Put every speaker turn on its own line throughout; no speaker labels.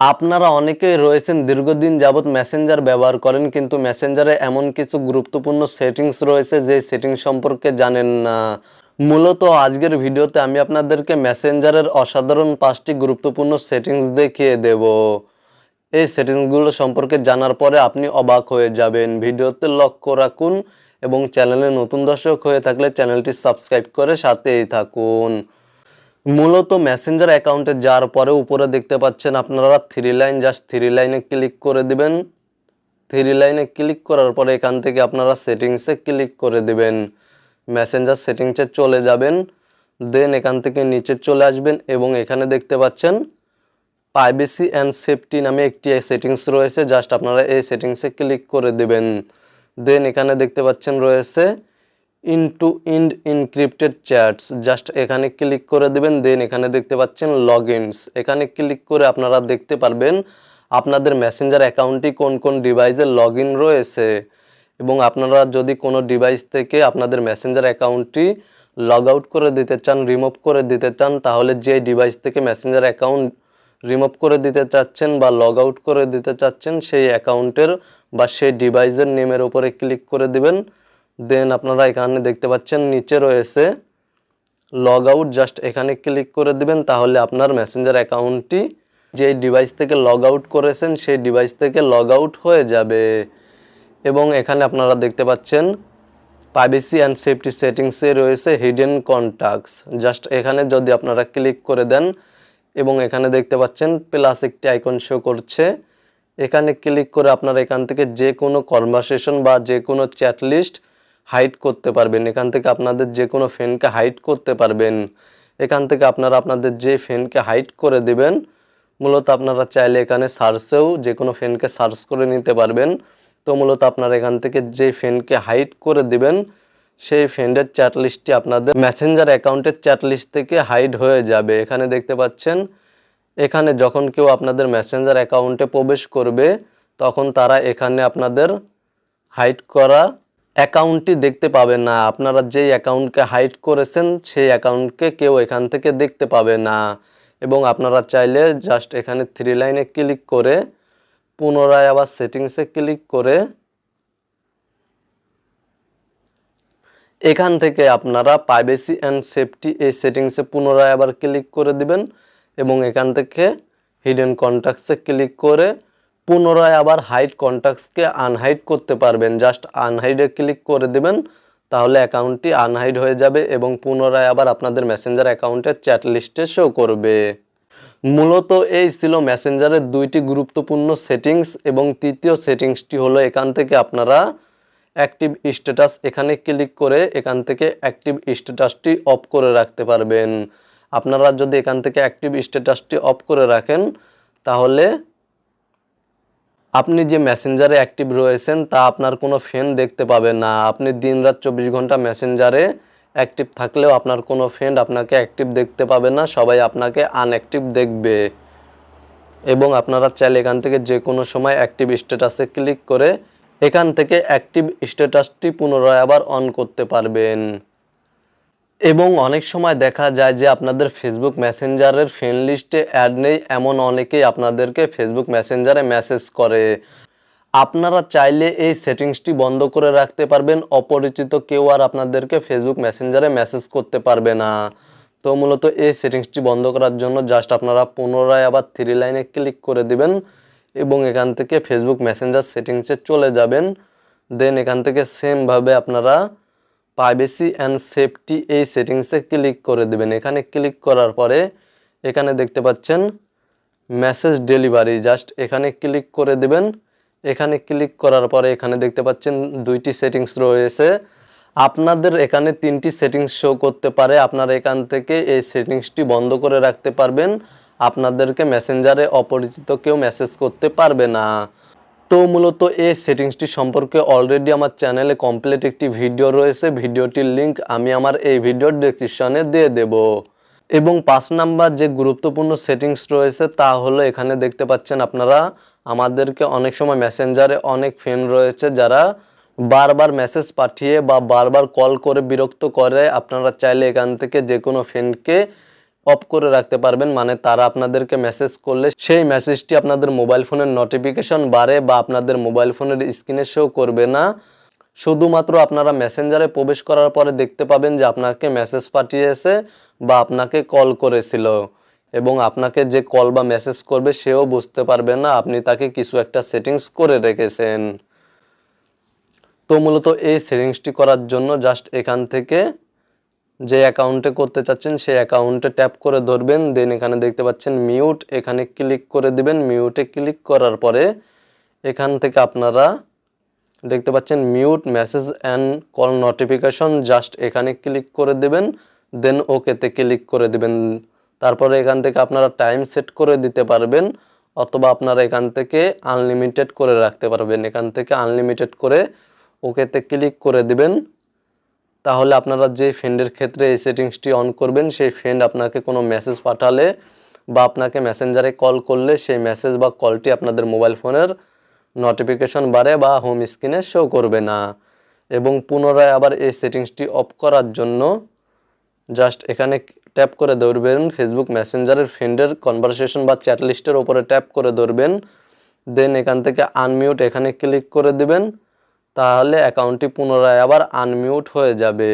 আপনারা অনেকেই রয়েছেন দীর্ঘদিন যাবৎ মেসেঞ্জার ব্যবহার করেন, কিন্তু মেসেঞ্জারে এমন কিছু গুরুত্বপূর্ণ সেটিংস রয়েছে যে সেটিংস সম্পর্কে জানেন না। মূলত আজকের ভিডিওতে আমি আপনাদেরকে মেসেঞ্জারের অসাধারণ পাঁচটি গুরুত্বপূর্ণ সেটিংস দেখিয়ে দেব। এই সেটিংসগুলো সম্পর্কে জানার পরে আপনি অবাক হয়ে যাবেন। ভিডিওতে লক্ষ্য রাখুন এবং চ্যানেলে নতুন দর্শক হয়ে থাকলে চ্যানেলটি সাবস্ক্রাইব করে সাথেই থাকুন। মূলত মেসেঞ্জার অ্যাকাউন্টে যাওয়ার পরে উপরে দেখতে পাচ্ছেন আপনারা থ্রি লাইন জাস্ট থ্রি লাইনে ক্লিক করে দিবেন। থ্রি লাইনে ক্লিক করার পরে এখান থেকে আপনারা সেটিংসে ক্লিক করে দিবেন। মেসেঞ্জার সেটিংসে চলে যাবেন। দেন এখান থেকে নিচে চলে আসবেন এবং এখানে দেখতে পাচ্ছেন প্রাইভেসি অ্যান্ড সেফটি নামে একটি সেটিংস রয়েছে। জাস্ট আপনারা এই সেটিংসে ক্লিক করে দেবেন। দেন এখানে দেখতে পাচ্ছেন রয়েছে into end encrypted chats just এখানে ক্লিক করে দেবেন দেন এখানে দেখতে পাচ্ছেন লগ এখানে ক্লিক করে আপনারা দেখতে পারবেন আপনাদের মেসেঞ্জার অ্যাকাউন্টটি কোন কোন ডিভাইসে লগ রয়েছে। এবং আপনারা যদি কোনো ডিভাইস থেকে আপনাদের মেসেঞ্জার অ্যাকাউন্টটি লগ আউট করে দিতে চান রিমুভ করে দিতে চান, তাহলে যে ডিভাইস থেকে মেসেঞ্জার অ্যাকাউন্ট রিমুভ করে দিতে চাচ্ছেন বা লগ আউট করে দিতে চাচ্ছেন, সেই অ্যাকাউন্টের বা সেই ডিভাইসের নেমের উপরে ক্লিক করে দিবেন। দেন আপনারা এখানে দেখতে পাচ্ছেন, নিচে রয়েছে লগ আউট জাস্ট এখানে ক্লিক করে দিবেন, তাহলে আপনার মেসেঞ্জার অ্যাকাউন্টটি যে ডিভাইস থেকে লগ আউট করেছেন, সেই ডিভাইস থেকে লগ আউট হয়ে যাবে। এবং এখানে আপনারা দেখতে পাচ্ছেন প্রাইভেসি অ্যান্ড সেফটি সেটিংসে রয়েছে হিডেন কন্ট্যাক্টস জাস্ট এখানে যদি আপনারা ক্লিক করে দেন, এবং এখানে দেখতে পাচ্ছেন প্লাস একটি আইকন শো করছে। এখানে ক্লিক করে আপনারা এখান থেকে যে কোনো কনভারসেশন বা যে কোনো চ্যাট লিস্ট হাইড করতে পারবেন। এখান থেকে আপনাদের যে কোনো ফ্যানকে হাইড করতে পারবেন। এখান থেকে আপনারা আপনাদের যে ফ্যানকে হাইড করে দিবেন, মূলত আপনারা চাইলে এখানে সার্চেও যে কোনো ফ্যানকে সার্চ করে নিতে পারবেন। তো মূলত আপনারা এখান থেকে যে ফ্যানকে হাইড করে দিবেন, সেই ফ্রেন্ডের চ্যাট লিস্টটি আপনাদের ম্যাসেঞ্জার অ্যাকাউন্টের চ্যাট লিস্ট থেকে হাইড হয়ে যাবে। এখানে দেখতে পাচ্ছেন, এখানে যখন কেউ আপনাদের ম্যাসেঞ্জার অ্যাকাউন্টে প্রবেশ করবে, তখন তারা এখানে আপনাদের হাইড করা অ্যাকাউন্টটি দেখতে পাবে না। আপনারা যেই অ্যাকাউন্টকে হাইড করেছেন, সেই অ্যাকাউন্টকে কেউ এখান থেকে দেখতে পাবে না। এবং আপনারা চাইলে জাস্ট এখানে থ্রি লাইনে ক্লিক করে, পুনরায় আবার সেটিংসে ক্লিক করে, এখান থেকে আপনারা প্রাইভেসি অ্যান্ড সেফটি এই সেটিংসে পুনরায় আবার ক্লিক করে দিবেন এবং এখান থেকে হিডেন কন্ট্যাক্টসে ক্লিক করে পুনরায় আবার হাইড কন্ট্যাক্টসকে আনহাইড করতে পারবেন। জাস্ট আনহাইডে ক্লিক করে দেবেন, তাহলে অ্যাকাউন্টটি আনহাইড হয়ে যাবে এবং পুনরায় আবার আপনাদের মেসেঞ্জার অ্যাকাউন্টের চ্যাট লিস্টে শো করবে। মূলত এই ছিল মেসেঞ্জারের দুইটি গুরুত্বপূর্ণ সেটিংস এবং তৃতীয় সেটিংসটি হলো এখান থেকে আপনারা অ্যাক্টিভ স্ট্যাটাস এখানে ক্লিক করে এখান থেকে অ্যাক্টিভ স্ট্যাটাসটি অফ করে রাখতে পারবেন। আপনারা যদি এখান থেকে অ্যাক্টিভ স্ট্যাটাসটি অফ করে রাখেন, তাহলে আপনি যে মেসেঞ্জারে অ্যাক্টিভ রয়েছেন, তা আপনার কোনো ফ্রেন্ড দেখতে পাবে না। আপনি দিনরাত চব্বিশ ঘণ্টা মেসেঞ্জারে অ্যাক্টিভ থাকলেও আপনার কোনো ফ্রেন্ড আপনাকে অ্যাক্টিভ দেখতে পাবে না, সবাই আপনাকে আনঅ্যাক্টিভ দেখবে। এবং আপনারা চাইলে এখান থেকে যে কোনো সময় অ্যাক্টিভ স্ট্যাটাসে ক্লিক করে এখান থেকে অ্যাক্টিভ স্ট্যাটাসটি পুনরায় আবার অন করতে পারবেন। এবং অনেক সময় দেখা যায় যে আপনাদের ফেসবুক মেসেঞ্জারের ফ্রেন্ড লিস্টে অ্যাড নেই, এমন অনেকেই আপনাদেরকে ফেসবুক মেসেঞ্জারে মেসেজ করে। আপনারা চাইলে এই সেটিংসটি বন্ধ করে রাখতে পারবেন, অপরিচিত কেউ আর আপনাদেরকে ফেসবুক মেসেঞ্জারে মেসেজ করতে পারবে না। তো মূলত এই সেটিংসটি বন্ধ করার জন্য জাস্ট আপনারা পুনরায় আবার থ্রি লাইনে ক্লিক করে দিবেন এবং এখান থেকে ফেসবুক মেসেঞ্জার সেটিংসে চলে যাবেন। দেন এখান থেকে সেমভাবে আপনারা প্রাইভেসি অ্যান্ড সেফটি এই সেটিংসে ক্লিক করে দেবেন। এখানে ক্লিক করার পরে এখানে দেখতে পাচ্ছেন মেসেজ ডেলিভারি জাস্ট এখানে ক্লিক করে দেবেন। এখানে ক্লিক করার পরে এখানে দেখতে পাচ্ছেন দুইটি সেটিংস রয়েছে। আপনাদের এখানে তিনটি সেটিংস শো করতে পারে। আপনারা এখান থেকে এই সেটিংসটি বন্ধ করে রাখতে পারবেন। আপনাদেরকে মেসেঞ্জারে অপরিচিত কেউ মেসেজ করতে পারবে না। তো মূলত এই সেটিংসটি সম্পর্কে অলরেডি আমার চ্যানেলে কমপ্লিট একটি ভিডিও রয়েছে। ভিডিওটির লিংক আমি আমার এই ভিডিওর ডেসক্রিপশনে দিয়ে দেব। এবং পাঁচ নাম্বার যে গুরুত্বপূর্ণ সেটিংস রয়েছে তা হলো এখানে দেখতে পাচ্ছেন আপনারা, আমাদেরকে অনেক সময় মেসেঞ্জারে অনেক ফ্রেন্ড রয়েছে যারা বারবার মেসেজ পাঠিয়ে বা বারবার কল করে বিরক্ত করে। আপনারা চাইলে এখান থেকে যে কোনো ফ্রেন্ডকে অফ করে রাখতে পারবেন। মানে তারা আপনাদেরকে মেসেজ করলে সেই মেসেজটি আপনাদের মোবাইল ফোনের নোটিফিকেশন বাড়ে বা আপনাদের মোবাইল ফোনের স্ক্রিনে শো করবে না। শুধুমাত্র আপনারা মেসেঞ্জারে প্রবেশ করার পরে দেখতে পাবেন যে আপনাকে মেসেজ পাঠিয়েছে বা আপনাকে কল করেছিল এবং আপনাকে যে কল বা মেসেজ করবে সেও বুঝতে পারবে না, আপনি তাকে কিছু একটা সেটিংস করে রেখেছেন। তো মূলত এই সেটিংসটি করার জন্য জাস্ট এখান থেকে যে অ্যাকাউন্টে করতে চাচ্ছেন সেই অ্যাকাউন্টে ট্যাপ করে ধরবেন দেন এখানে দেখতে পাচ্ছেন মিউট এখানে ক্লিক করে দিবেন। মিউটে ক্লিক করার পরে এখান থেকে আপনারা দেখতে পাচ্ছেন mute message and call notification just এখানে ক্লিক করে দিবেন দেন ওকেতে ক্লিক করে দিবেন। তারপরে এখান থেকে আপনারা টাইম সেট করে দিতে পারবেন, অথবা আপনারা এখান থেকে আনলিমিটেড করে রাখতে পারবেন। এখান থেকে আনলিমিটেড করে ওকেতে ক্লিক করে দিবেন। তাহলে আপনারা যে ফ্রেন্ডের ক্ষেত্রে এই সেটিংসটি অন করবেন, সেই ফ্রেন্ড আপনাকে কোনো মেসেজ পাঠালে বা আপনাকে মেসেঞ্জারে কল করলে সেই মেসেজ বা কলটি আপনাদের মোবাইল ফোনের নোটিফিকেশন বাড়ে বা হোম স্ক্রিনে শো করবে না। এবং পুনরায় আবার এই সেটিংসটি অফ করার জন্য জাস্ট এখানে ট্যাপ করে ধরবেন ফেসবুক মেসেঞ্জারের ফ্রেন্ডের কনভারসেশন বা চ্যাট লিস্টের ওপরে ট্যাপ করে ধরবেন দেন এখান থেকে আনমিউট এখানে ক্লিক করে দিবেন তাহলে অ্যাকাউন্টটি পুনরায় আবার আনমিউট হয়ে যাবে।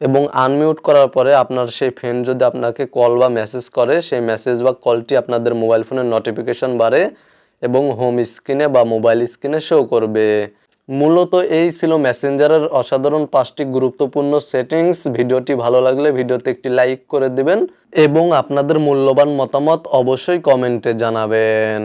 এবং আনমিউট করার পরে আপনার সেই ফ্রেন্ড যদি আপনাকে কল বা মেসেজ করে, সেই মেসেজ বা কলটি আপনাদের মোবাইল ফোনের নোটিফিকেশন বাড়ে এবং হোম স্ক্রিনে বা মোবাইল স্ক্রিনে শো করবে। মূলত এই ছিল মেসেঞ্জারের অসাধারণ পাঁচটি গুরুত্বপূর্ণ সেটিংস ভিডিওটি ভালো লাগলে ভিডিওতে একটি লাইক করে দিবেন এবং আপনাদের মূল্যবান মতামত অবশ্যই কমেন্টে জানাবেন।